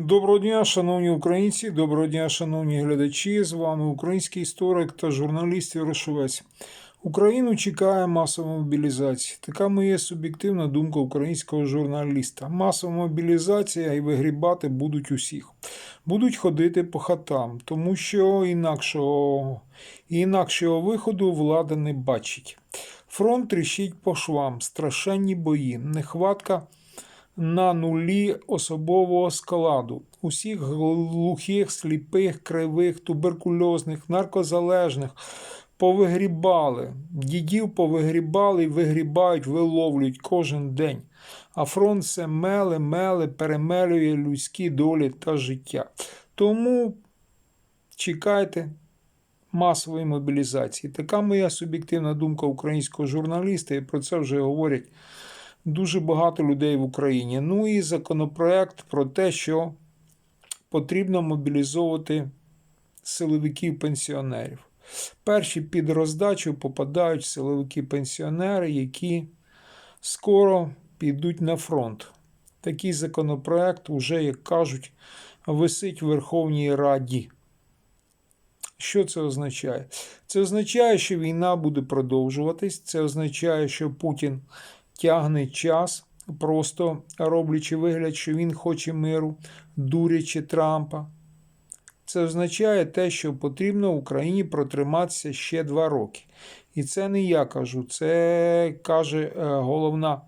Доброго дня, шановні українці, доброго дня, шановні глядачі. З вами український історик та журналіст Ярошовець. Україну чекає масова мобілізація. Така моя суб'єктивна думка українського журналіста. Масова мобілізація і вигрібати будуть усіх. Будуть ходити по хатам, тому що інакшого, інакшого виходу влада не бачить. Фронт тріщить по швам, страшенні бої, нехватка на нулі особового складу. Усіх глухих, сліпих, кривих, туберкульозних, наркозалежних повигрібали. Дідів повигрібали вигрібають, виловлюють кожен день. А фронт все меле, меле, перемелює людські долі та життя. Тому чекайте масової мобілізації. Така моя суб'єктивна думка українського журналіста, і про це вже говорять дуже багато людей в Україні. Ну і законопроект про те, що потрібно мобілізовувати силовиків-пенсіонерів. Перші під роздачу попадають силовики-пенсіонери, які скоро підуть на фронт. Такий законопроект уже, як кажуть, висить в Верховній Раді. Що це означає? Це означає, що війна буде продовжуватись. Це означає, що Путін тягне час, просто роблячи вигляд, що він хоче миру, дурячи Трампа. Це означає те, що потрібно Україні протриматися ще два роки. І це не я кажу, це каже е, головна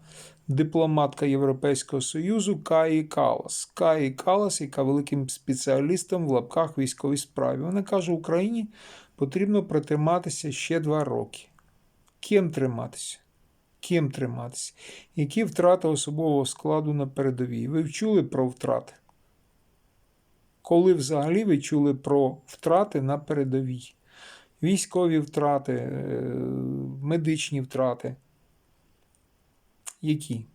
дипломатка Європейського Союзу Каї Калас. Каї Калас, яка великим спеціалістом в лапках військовій справі. Вона каже, Україні потрібно протриматися ще два роки. Ким триматися? Ким триматися? Які втрати особового складу на передовій? Ви вчули про втрати? Коли взагалі ви чули про втрати на передовій? Військові втрати, е, медичні втрати. Які?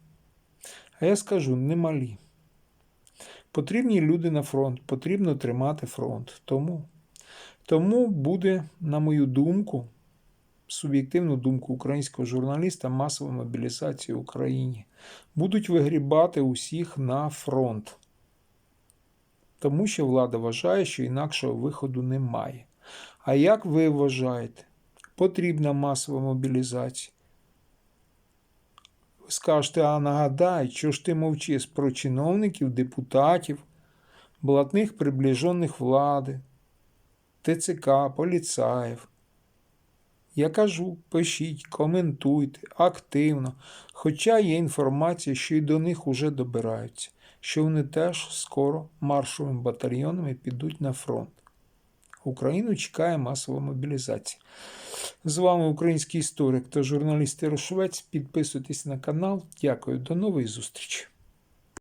А я скажу немалі. Потрібні люди на фронт, потрібно тримати фронт. Тому, Тому буде, на мою думку, суб'єктивну думку українського журналіста, масова мобілізація в Україні. Будуть вигрібати усіх на фронт. Тому що влада вважає, що інакшого виходу немає. А як ви вважаєте, потрібна масова мобілізація? Ви скажете, а нагадай, що ж ти мовчиш про чиновників, депутатів, блатних приближених влади, ТЦК, поліцаїв. Я кажу, пишіть, коментуйте активно, хоча є інформація, що й до них уже добираються, що вони теж скоро маршовими батальйонами підуть на фронт. Україну чекає масова мобілізація. З вами український історик та журналіст Ярошовець. Підписуйтесь на канал. Дякую, до нової зустрічі!